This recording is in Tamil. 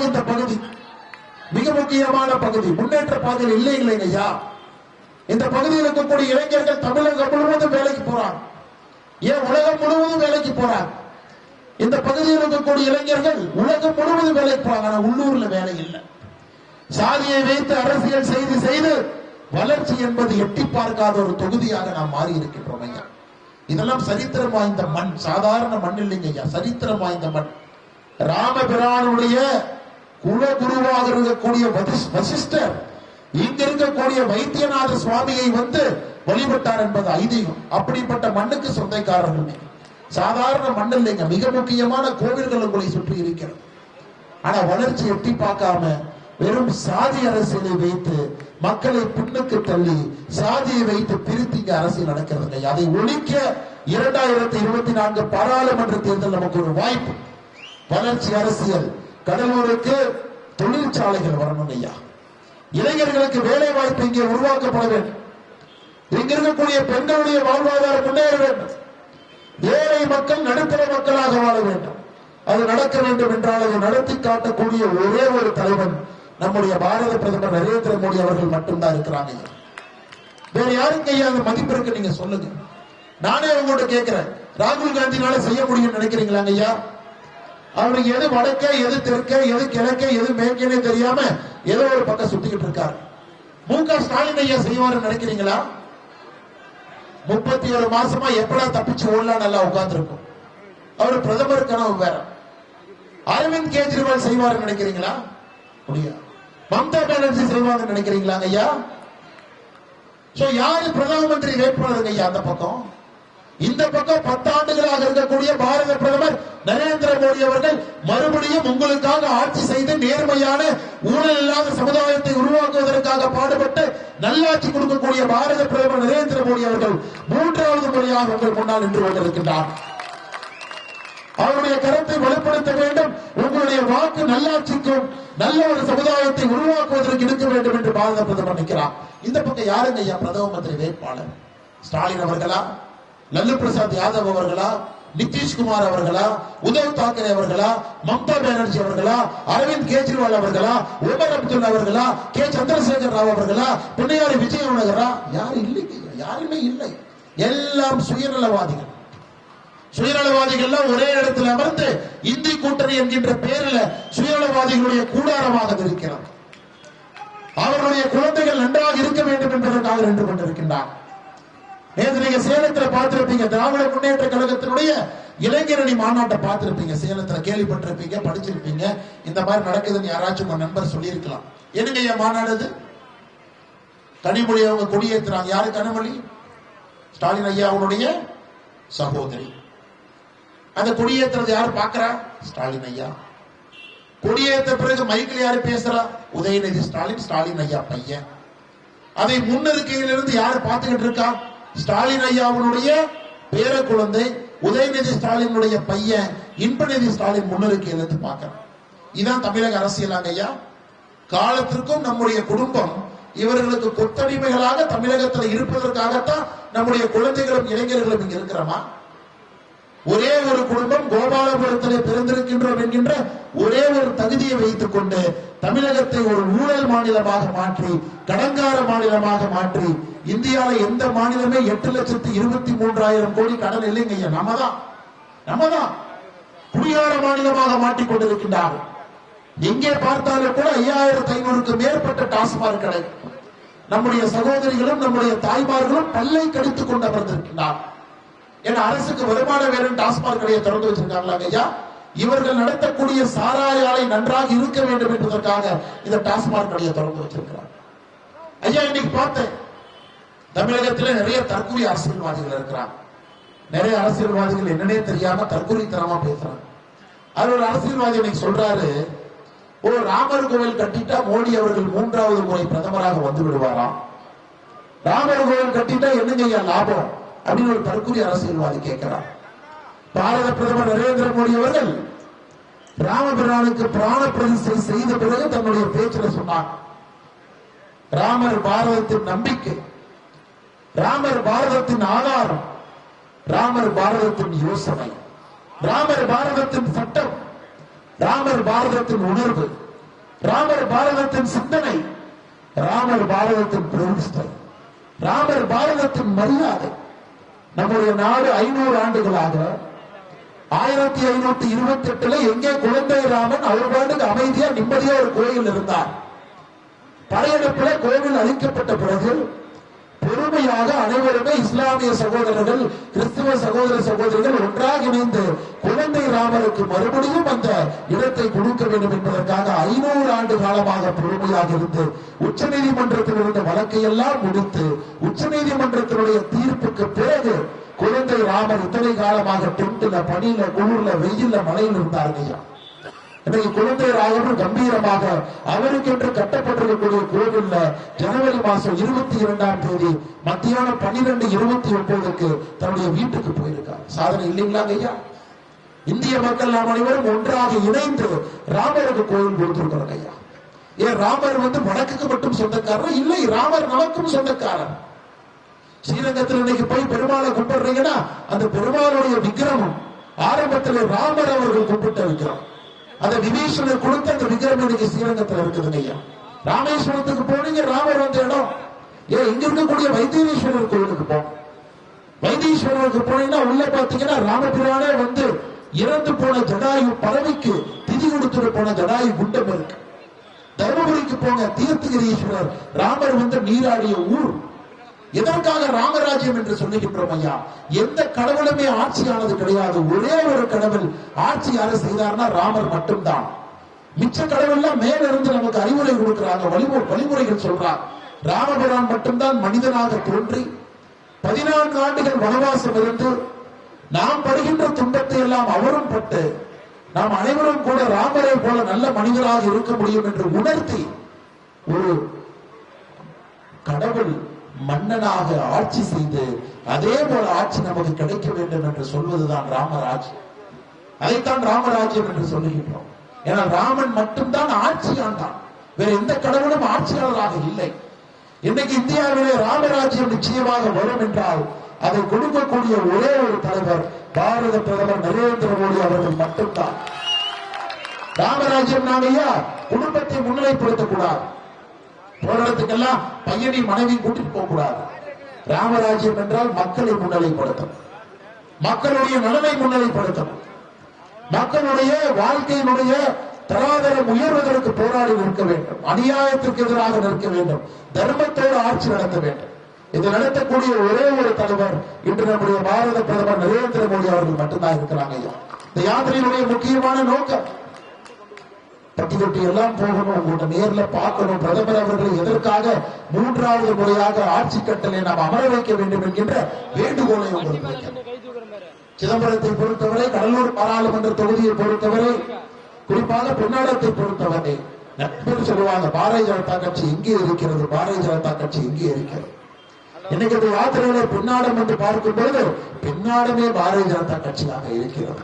குறிப்பாக இந்த பகுதி மிக முக்கியமான பகுதி முன்னேற்ற பாதையில் இல்லை இல்லைங்க ஐயா. இந்த பகுதியில் இருக்கக்கூடிய இளைஞர்கள் தமிழகம் முழுவதும் வேலைக்கு போறாங்க. ஏன் உலகம் முழுவதும் வேலைக்கு போறாங்க? இந்த பகுதியில் இருக்கக்கூடிய இளைஞர்கள் உலகம் முழுவதும் வேலைக்கு போறாங்க ஆனா உள்ளூர்ல வேலை இல்லை. சாதியை வைத்து அரசியல் செய்து செய்து வளர்ச்சி என்பது எட்டி பார்க்காத ஒரு தொகுதியாக நாம் மாறி இருக்கின்றோம் ஐயா. இதெல்லாம் சரித்திரம் வாய்ந்த மண் சாதாரண மண் இல்லைங்க ஐயா. சரித்திரம் வாய்ந்த மண். ராமபிரானுடைய குலகுருவாக இருக்கக்கூடிய வசிஷ்டர் இங்க இருக்கக்கூடிய வைத்தியநாத சுவாமியை வந்து வழிபட்டார் என்பது ஐதீகம். அப்படிப்பட்ட மண்ணுக்கு சொந்தக்காரர்கள் சாதாரண மண் இல்லைங்க. மிக முக்கியமான கோவில்கள் உங்களை சுற்றி இருக்கிறது. ஆனா வளர்ச்சி எட்டி பார்க்காம வெறும் சாதி அரசியலை வைத்து மக்களை பின்னுக்கு தள்ளி சாதியை வைத்து பிரித்து இங்க அரசியல் நடக்கிறதுங்க. அதை ஒழிக்க இரண்டாயிரத்தி இருபத்தி நான்கு பாராளுமன்ற தேர்தல் நமக்கு ஒரு வாய்ப்பு. வளர்ச்சி அரசியல். கடலூருக்கு தொழிற்சாலைகள் வரணும் ஐயா. இளைஞர்களுக்கு வேலை வாய்ப்பு இங்கே உருவாக்கப்பட வேண்டும். இங்க இருக்கக்கூடிய பெண்களுடைய வாழ்வாதாரம் முன்னேற வேண்டும். ஏழை மக்கள் நடுத்தர மக்களாக வாழ வேண்டும். அது நடக்க வேண்டும் என்றால் அதை நடத்தி காட்டக்கூடிய ஒரே ஒரு தலைவன் நம்முடைய பாரத பிரதமர் நரேந்திர மோடி அவர்கள் மட்டும்தான் இருக்கிறாங்க வேற யாருக்கு ஐயா அந்த மதிப்பு இருக்கு நீங்க சொல்லுங்க. நானே உங்கள்கிட்ட கேட்கிறேன். ராகுல் காந்தினால செய்ய முடியும்னு நினைக்கிறீங்களாங்க ஐயா? அவருக்கு எது வடக்க எது தெற்க எது கிழக்க எது மேற்கேனே தெரியாம ஏதோ ஒரு பக்கம் சுத்திக்கிட்டு இருக்காரு. மு க. ஸ்டாலின் ஐயா செய்வார் நினைக்கிறீங்களா? முப்பத்தி ஒரு மாசமா எப்படா தப்பிச்சு ஓடலாம் நல்லா உட்கார்ந்துருக்கும். அவர் பிரதமர் கனவு வேற. அரவிந்த் கெஜ்ரிவால் செய்வார் நினைக்கிறீங்களா? முடியாது. மம்தா பானர்ஜி செய்வாங்க நினைக்கிறீங்களா ஐயா? யாரு பிரதம மந்திரி வேட்பாளருங்க ஐயா அந்த பக்கம்? இந்த பக்கம் பத்தாண்டுகளாக இருக்கக்கூடிய பாரத பிரதமர் நரேந்திர மோடி அவர்கள் மறுபடியும் உங்களுக்காக ஆட்சி செய்து நேர்மையான ஊழல் இல்லாத சமுதாயத்தை உருவாக்குவதற்காக பாடுபட்டு நல்லாட்சி கொடுக்கக்கூடிய பாரத பிரதமர் நரேந்திர மோடி அவர்கள் மூன்றாவது முறையாக உங்கள் முன்னால் நின்று கொண்டிருக்கின்றார். அவருடைய கருத்தை வலுப்படுத்த வேண்டும். உங்களுடைய வாக்கு நல்லாட்சிக்கும் நல்ல ஒரு சமுதாயத்தை உருவாக்குவதற்கு இருக்க வேண்டும் என்று பாரத பிரதமர் நிற்கிறார் இந்த பக்கம் யாருங்க ஐயா? பிரதம மந்திரி வேட்பாளர். ஸ்டாலின் அவர்களா? லல்லு பிரசாத் யாதவ் அவர்களா நிதிஷ்குமார் அவர்களா உத்தவ் தாக்கரே அவர்களா மம்தா பானர்ஜி அவர்களா அரவிந்த் கெஜ்ரிவால் அவர்களா உமர் அப்துல் அவர்களா கே. சந்திரசேகர் ராவ் அவர்களா பிள்ளையாரி விஜயநகரா யாரும் இல்லைங்க யாருமே இல்லை. எல்லாம் சுயநலவாதிகள். சுயநலவாதிகள் ஒரே இடத்துல அமர்ந்து இந்தி கூட்டணி என்கின்ற பெயரில் சுயநலவாதிகளுடைய கூடாரமாக இருக்கிறார். அவர்களுடைய குழந்தைகள் நன்றாக இருக்க வேண்டும் என்பதற்காக நின்று கொண்டிருக்கின்றார். நேற்று நீங்க சேலத்துல பார்த்திருப்பீங்க திராவிட முன்னேற்ற கழகத்தினுடைய இளைஞரணி மாநாட்டை பார்த்திருப்பீங்க. சேலத்துல கேள்விப்பட்டிருப்பீங்க படிச்சிருப்பீங்க. இந்த மாதிரி நடக்குதுன்னு யாராச்சும் உங்க நண்பர் சொல்லியிருக்கலாம். என்னங்க ஐயா மாநாடு அது? கனிமொழி அவங்க கொடியேற்றுறாங்க யாரு கனிமொழி? ஸ்டாலின் ஐயா அவனுடைய சகோதரி. அந்த கொடியேற்றுறது யாரு பாக்குறா ஸ்டாலின் ஐயா. கொடியேற்ற பிறகு மைக்கில் யாரு பேசுறா? உதயநிதி ஸ்டாலின் ஸ்டாலின் ஐயா பையன். அதை முன்னறிக்கையிலிருந்து யாரு பார்த்துக்கிட்டு இருக்கா? ஸ்டாலின் ஐயாவுடைய பேர குழந்தை உதயநிதி ஸ்டாலினுடைய பையன் இன்பநிதி ஸ்டாலின் முன்னெருக்கையிலிருந்து பார்க்கிறேன் இதுதான் தமிழக அரசியலாங்க ஐயா காலத்திற்கும் நம்முடைய குடும்பம் இவர்களுக்கு கொத்தடிமைகளாக தமிழகத்தில் இருப்பதற்காகத்தான் நம்முடைய குழந்தைகளும் இளைஞர்களும் இங்க இருக்கிறோமா? ஒரே ஒரு குடும்பம் கோபாலபுரத்திலே பிறந்திருக்கின்றோம் என்கின்ற ஒரே ஆளுநர் தகுதியை வைத்துக் கொண்டு தமிழகத்தை ஒரு ஊழல் மாநிலமாக மாற்றி கடங்கார மாநிலமாக மாற்றி இந்தியாவில் எந்த மாநிலமே எட்டு லட்சத்தி இருபத்தி மூன்றாயிரம் கோடி கடன் இல்லைங்க ஐயா. நம்ம தான் நம்ம தான் குடியார மாநிலமாக மாற்றிக் கொண்டிருக்கின்றார்கள் எங்கே பார்த்தாலும் கூட ஐயாயிரத்தி ஐநூறுக்கு மேற்பட்ட டாஸ்மாக் கடை நம்முடைய சகோதரிகளும் நம்முடைய தாய்மார்களும் பல்லை கடித்துக் கொண்டு அமர்ந்திருக்கின்றார். ஏன்னா அரசுக்கு வருமானம் வேணும் டாஸ்மாக் கடையை திறந்து வச்சிருக்காங்களா ஐயா. இவர்கள் நடத்தக்கூடிய சாராய ஆலை நன்றாக இருக்க வேண்டும் என்பதற்காக இந்த டாஸ்மாக் கடையை திறந்து வச்சிருக்கிறார். ஐயா இன்னைக்கு பார்த்தேன். தமிழகத்தில் நிறைய தற்கொலை அரசியல்வாதிகள் இருக்கிறாங்க. நிறைய அரசியல்வாதிகள் என்னன்னே தெரியாம தற்கொலைத்தனமா பேசுறாங்க. அது ஒரு அரசியல்வாதி இன்னைக்கு சொல்றாரு ஒரு ராமர் கோவில் கட்டிட்டா மோடி அவர்கள் மூன்றாவது முறை பிரதமராக வந்து விடுவாராம் ராமர் கோவில் கட்டிட்டா என்னங்க ஐயா லாபம்? அப்படின்னு ஒரு தற்கொலை அரசியல்வாதி கேட்கிறார். பாரத பிரதமர் நரேந்திர மோடி அவர்கள் ராமபிரானுக்கு பிராண பிரதிஷ்டை செய்த பிறகு தன்னுடைய பேச்சில் சொன்னார். ராமர் பாரதத்தின் நம்பிக்கை ராமர் பாரதத்தின் ஆதாரம் ராமர் பாரதத்தின் யோசனை ராமர் பாரதத்தின் சட்டம் ராமர் பாரதத்தின் உணர்வு ராமர் பாரதத்தின் சிந்தனை ராமர் பாரதத்தின் பிரதிஷ்டை ராமர் பாரதத்தின் மரியாதை. நம்முடைய நாடு ஐநூறு ஆண்டுகளாக ஆயிரத்தி ஐநூத்தி இருபத்தி எட்டுல எங்கே குழந்தை ராமன் அவர் பாட்டுக்கு அமைதியா நிம்மதியா ஒரு கோயில் இருந்தார்? படையெடுப்புல கோவில் அழிக்கப்பட்ட பிறகு பெருமையாக அனைவருமே இஸ்லாமிய சகோதரர்கள் கிறிஸ்துவ சகோதர சகோதரிகள் ஒன்றாக இணைந்து குழந்தை ராமருக்கு மறுபடியும் அந்த இடத்தை கொடுக்க வேண்டும் என்பதற்காக ஐநூறு ஆண்டு காலமாக பொறுமையாக இருந்து உச்ச நீதிமன்றத்தில் இருந்த வழக்கை எல்லாம் முடித்து உச்ச நீதிமன்றத்தினுடைய தீர்ப்புக்கு பிறகு குழந்தை ராமர் இத்தனை காலமாக டென்ட்ல பனியில குளிர்ல வெயில்ல மழையில் இருந்தார் ஐயா. இன்றைக்கு குழந்தை ராகவன் கம்பீரமாக அவருக்கென்று கட்டப்பட்டிருக்கக்கூடிய கோவில்ல ஜனவரி மாசம் இருபத்தி இரண்டாம் தேதி மத்தியானம் பன்னிரெண்டு இருபத்தி ஒன்பதுக்கு தன்னுடைய வீட்டுக்கு போயிருக்கார். சாதனை இல்லைங்களா ஐயா? இந்திய மக்கள் நாம் அனைவரும் ஒன்றாக இணைந்து ராமருக்கு கோயில் கொடுத்திருக்கிறோம் ஐயா. ஏன் ராமர் வந்து வடக்குக்கு மட்டும் சொந்தக்காரர்? இல்லை ராமர் நமக்கும் சொந்தக்காரர். ஸ்ரீரங்கத்தில் இன்னைக்கு போய் பெருமாளை கும்பிடுறீங்கன்னா அந்த பெருமாளுடைய விக்கிரமம் ஆரம்பத்தில் ராமர் அவர்கள் கும்பிட்ட விக்கிரம் அந்த விபீஷணர் கொடுத்த அந்த விக்கிரம் இன்னைக்கு ஸ்ரீரங்கத்தில் இருக்குது நீங்க ராமேஸ்வரத்துக்கு போனீங்க ராமர் வந்த இடம். ஏன் இங்க இருக்கக்கூடிய வைத்தீஸ்வரர் கோயிலுக்கு போ. வைத்தீஸ்வரருக்கு போனீங்கன்னா உள்ள பாத்தீங்கன்னா ராமபிரானே வந்து இறந்து போன ஜடாயு பறவைக்கு திதி கொடுத்துட்டு போன ஜடாயு குண்டம் இருக்கு தர்மபுரிக்கு போன தீர்த்தகிரீஸ்வரர் ராமர் வந்து நீராடிய ஊர். எதற்காக ராமராஜ்யம் என்று சொல்லுகின்றோம் ஐயா? எந்த கடவுளுமே ஆட்சியானது கிடையாது. ஒரே ஒரு கடவுள் ஆட்சி யாரு செய்தார்னா ராமர் மட்டும்தான். மிச்ச கடவுள்லாம் மேலிருந்து நமக்கு அறிவுரை கொடுக்கிறாங்க வழிமுறை வழிமுறைகள் சொல்றார். ராமபிரான் மட்டும்தான் மனிதனாக தோன்றி பதினான்கு ஆண்டுகள் வனவாசம் இருந்து நாம் படுகின்ற துன்பத்தை எல்லாம் அவரும் பட்டு நாம் அனைவரும் கூட ராமரை போல நல்ல மனிதராக இருக்க முடியும் என்று உணர்த்தி ஒரு கடவுள் மன்னனாக ஆட்சி செய்து அதே போல ஆட்சி நமக்கு கிடைக்க வேண்டும் என்று சொல்வதுதான் ராமராஜ் அதைத்தான் ராமராஜ்யம் என்று சொல்லுகின்றோம். ஏன்னா ராமன் மட்டும்தான் ஆட்சியான் தான். வேற எந்த கடவுளும் ஆட்சியாளராக இல்லை. இன்னைக்கு இந்தியாவிலே ராமராஜ்யம் நிச்சயமாக வரும் என்றால் அதை கொடுக்கக்கூடிய ஒரே ஒரு தலைவர் பாரத பிரதமர் நரேந்திர மோடி அவர்கள் மட்டும்தான். ராமராஜ்யம் நாங்க ஐயா குடும்பத்தை முன்னிலைப்படுத்தக்கூடாது போராட்டத்துக்கெல்லாம் பையனை மனைவி கூட்டிட்டு போக கூடாது. ராமராஜ்யம் என்றால் மக்களை முன்னிலைப்படுத்தும் மக்களுடைய நலனை முன்னிலைப்படுத்தும் மக்களுடைய வாழ்க்கையினுடைய தராதரம் உயர்வதற்கு போராடி நிற்க வேண்டும். அநியாயத்திற்கு எதிராக நிற்க வேண்டும். தர்மத்தோடு ஆட்சி நடத்த வேண்டும். இது நடத்தக்கூடிய ஒரே ஒரு தலைவர் இன்று நம்முடைய பாரத பிரதமர் நரேந்திர மோடி அவர்கள் மட்டும்தான் இருக்கிறாங்க ஐயா. இந்த யாத்திரையினுடைய முக்கியமான நோக்கம் பட்டி தொட்டி எல்லாம் போகணும் உங்கள்கிட்ட நேர்ல பார்க்கணும். பிரதமர் அவர்களை எதற்காக மூன்றாவது முறையாக ஆட்சி கட்டளை நாம் அமர வைக்க வேண்டும் என்கின்ற வேண்டுகோளை உங்களுக்கு சிதம்பரத்தை பொறுத்தவரை கடலூர் பாராளுமன்ற தொகுதியை பொறுத்தவரை குறிப்பாக பொன்னாடத்தை பொறுத்தவரை நட்பு சொல்லுவாங்க பாரதிய ஜனதா கட்சி எங்கே இருக்கிறது பாரதிய ஜனதா கட்சி எங்கே இருக்கிறது. இன்னைக்கு இந்த யாத்திரையில பின்னாடம் என்று பார்க்கும் பொழுது பின்னாடமே பாரதிய ஜனதா கட்சியாக இருக்கிறது.